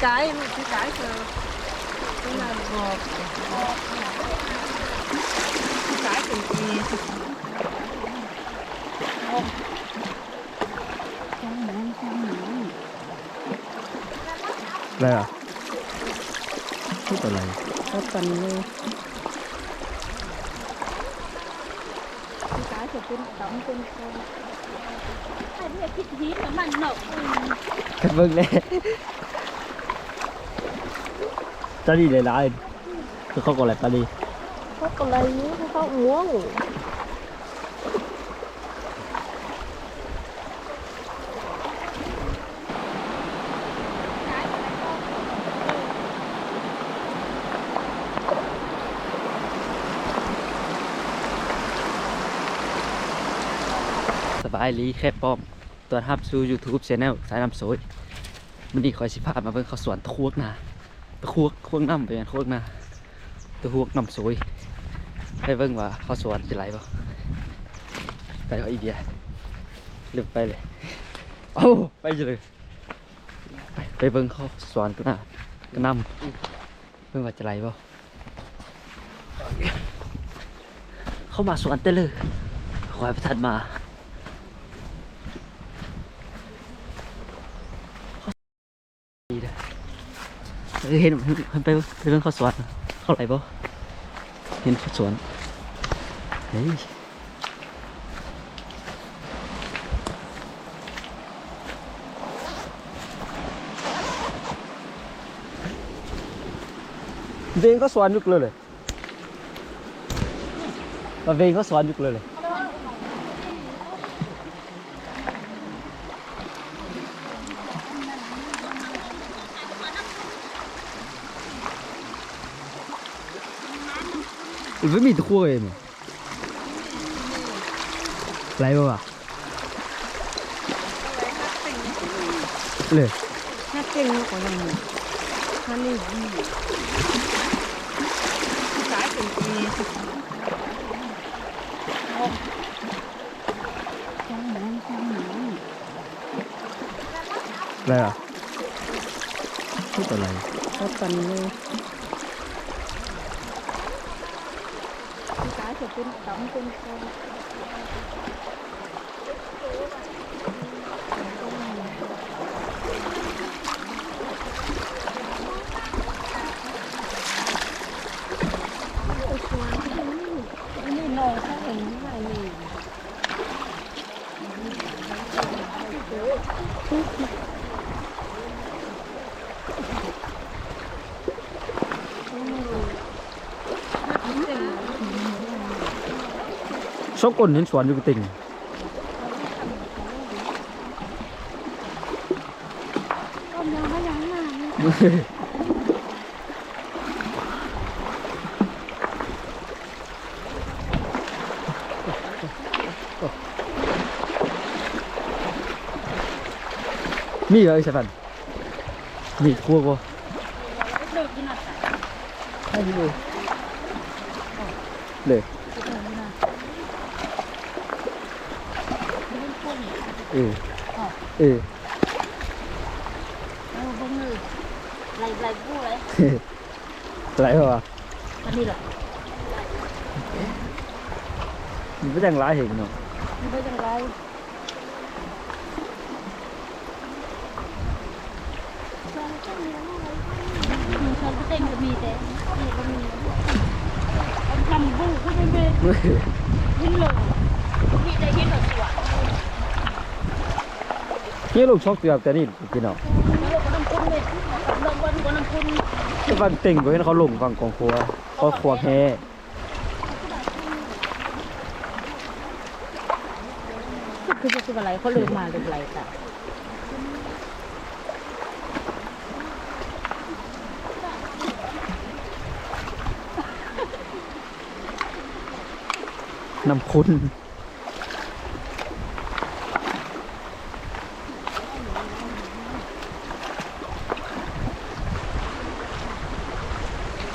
cái cái cái cơ cái này bột cái từng gì อะไรอะพูดอะไร có cần như cái thì trên đóng trên con ไอ้เนี่ยคิดฮีน้ำมันหนกกันเบิ่งเลยตาดีเลยร้ายคือเขาก็อะไรตาดี có có lấy nó có uống สบายลีแค่ป้อมตัวทับสู่ YouTube Channel สายน้ำโซยมันนี้คอยสิพามาเบิ่งเขาสวนตะควกนาตะ ควกควกน้ำไปกันควกนาตะควกน้ำโซยไปเบิ่งว่าเขาสวนจะไหลบ่ไปเอาอีเดียลืมไปเลยเอ้าไปเลยไปไปเบิ่งเขาสวนกันนะกันนำเบิ่งว่าจะไหลบ่เข้ามาสวนเต้เลยคอยประทัดมา ดีเลย เออเห็นเห็นไปไปเรื่องข้าวสวนเข้าไหลบ่เห็นข้าวสวนเฮ้ยเวงก็สวนยุกเลยเลยเวงก็สวนยุกเลยเลย ไม่มีตะกั่วเลยมั้งไรบ้างเลยฮัตเต็งก็ยังมีฮันนี่สายเป็นปีอะไรอะพูดอะไรก็ตันเลย คุณสองคุณคน ชอบกลเห็นสวนอยู่กติ่งก็ยังไม่ยังมามีเหรอไอ้สะพันมีคั่วบ่เลิกกินอะไรให้เลยเลย ออเออเออบ้งเลยไหลไหลกู้เลยไรวะอันนี้แหละมันไม่จังร้ายเห็นเนาะมันเป็นยังไงมีชนก็เต็มก็มีแต่นี่ก็มีทำบุ้งก็ไม่เป็นหินลงมีแต่หินแบบสวย นี่ลูกชอบเกือบแต่นี่กินเนาะมีลูกน้ำพุนเลยเริ่มวันกว่าน้ำพุนแต่บางติ่งก็เห็นเขาลงฝั่งกองครัวเขาครัวแฮ่คือจะคืออะไรเขาลืมมาลืมอะไรแต่น้ำคุณ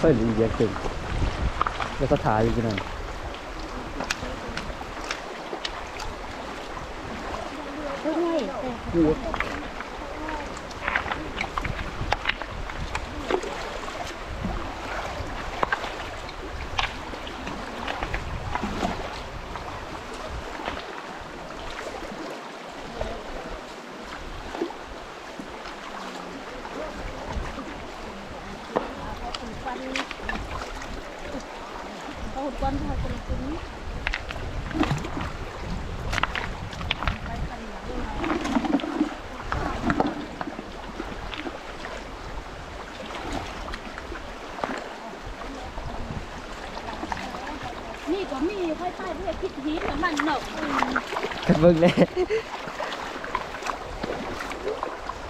ค่อยรีเรียกเก่งแล้วก็ถ่ายอยู่ที่นั่นเฮ้ยแต่ กู เนาะกันเบิ่งเลย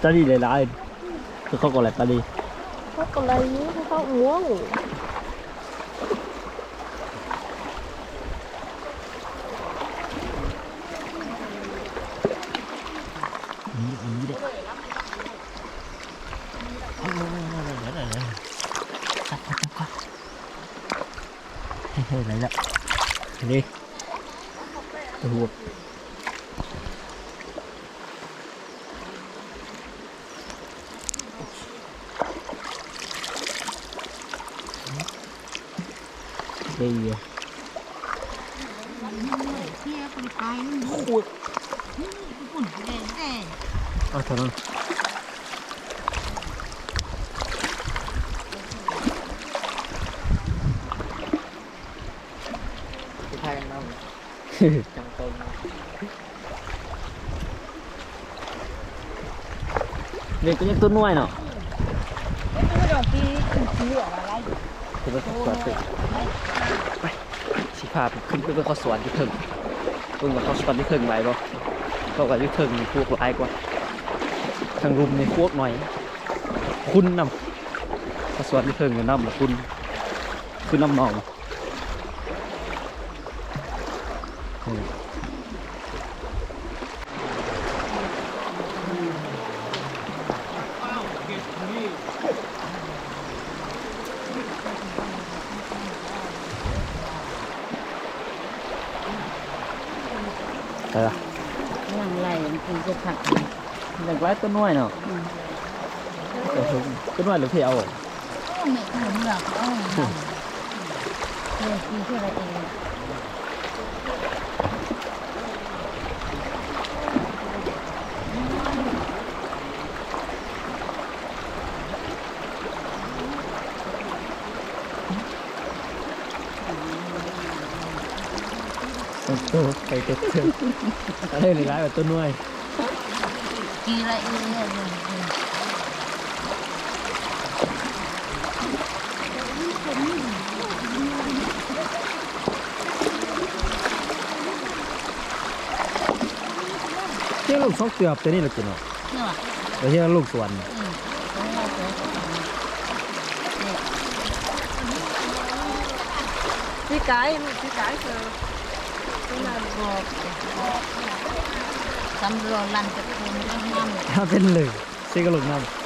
ตอนนี้หลายๆคือเขาก็อะไรตอนนี้เขาก็เลยนี้เขาง่วงนี่นี่เด้เอาๆๆๆๆจับก่อนจับก่อนเฮ้ยไหนละนี่ตัวหัวเฮ้ยเที่ยวไปไปนู่ นขวดฝุ่นแดงแดง เนั้นแทงน้ำจังตรงเด็กก็ยังต้นน้อยเนาะไม่ต้องที่คืออกอะไรจะไปขอสวนตึกไปสิพาไปขึ้นไปขาสวนที่ถึงเบิ่งว่าขาสวนที่ถึงไหวบ่เขาก็ที่ถึงมีพวกหลายกว่าทางรุมในพวกหน่อย คุณนำขาสวนที่ถึงกับนำละคุณคือน้ำหนอง ไปละนั่งไล่มันกินจะผักเด็กไร้ต้นน้อยเนาะแต่ถึงต้นน้อยหรือเพียวโอ้ไม่ทำหรอกโอ้เนี่ยกินแค่อะไรเอง ไปเก็บเถอะอะไรในร้ายแบบต้นน้อยกินอะไรเองเนี่ยเที่ยลูกซอกเสือบตัวนี้เรากินเนาะเนี่ยแล้วเที่ยวลูกสวนอืมต้องเอาไปเนี่ยพี่ไก่พี่ไก่เธอ ที่นั่นบอกสำรวจลันตะคุณก็ห้ามเลยถ้าเป็นเหลืองซีก็ลูกน้ำ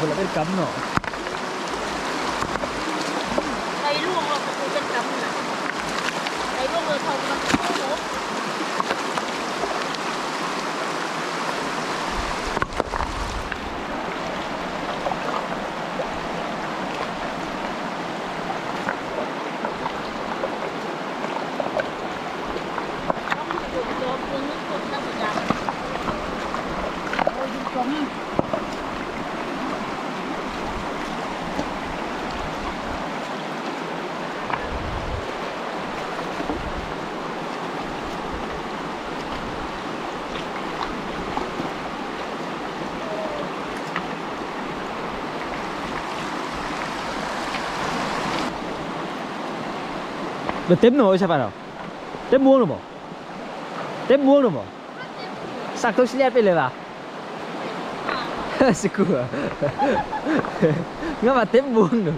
คนละเป็นกำเนาะ Được tép nổi sao phải nào? Tép buông được không? Tép buông được không? Sạc tôi xin đi lên vào. Sự cửa. Ngắm mà tép buông được.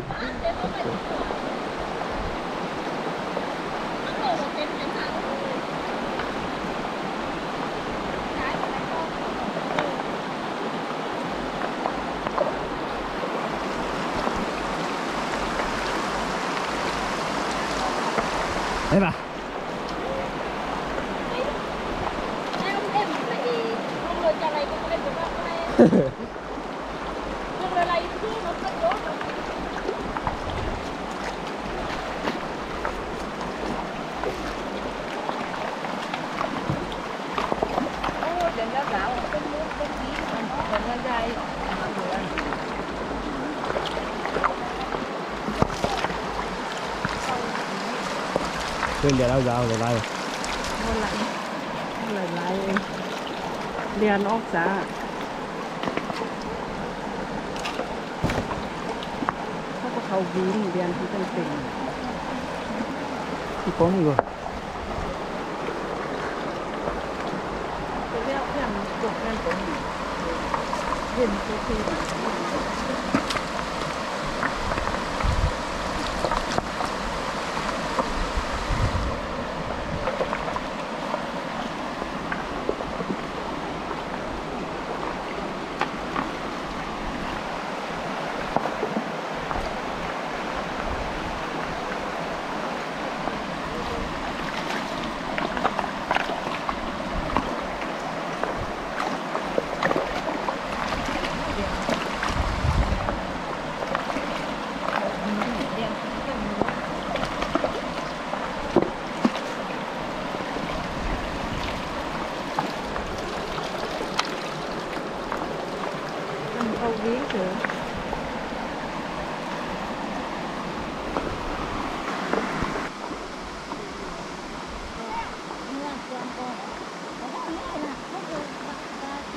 อะไรลงเลยอะไรที่รถมันรถ โอ้ เดี๋ยวจะสาวเป็นมุกเป็นผีมันเป็นยังไงเพื่อนเดี๋ยวเราจะเอาไปไล่ เมื่อไหร่เมื่อไหร่เรียนออกจ้าเขาก็เขาวิ่งเรียนที่เป็นเป็น ที่ป้องอยู่ ไปเรียกเพื่อนปลุกกันตรงนี้เห็นตัวที มันเขาวิ่งเถอะ เนี่ยเตรียมก่อนแล้วก็นี่นะก็คือบักกาเที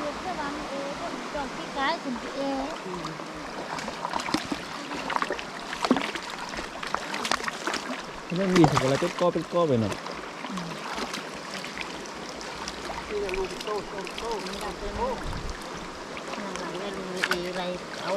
ยบแค่วันเองก็จอดที่กายถึงที่เอไม่มีถึงเวลาเป็นก้อ เป็นก้อไปหน่อยไม่รู้ดีอะไรเอา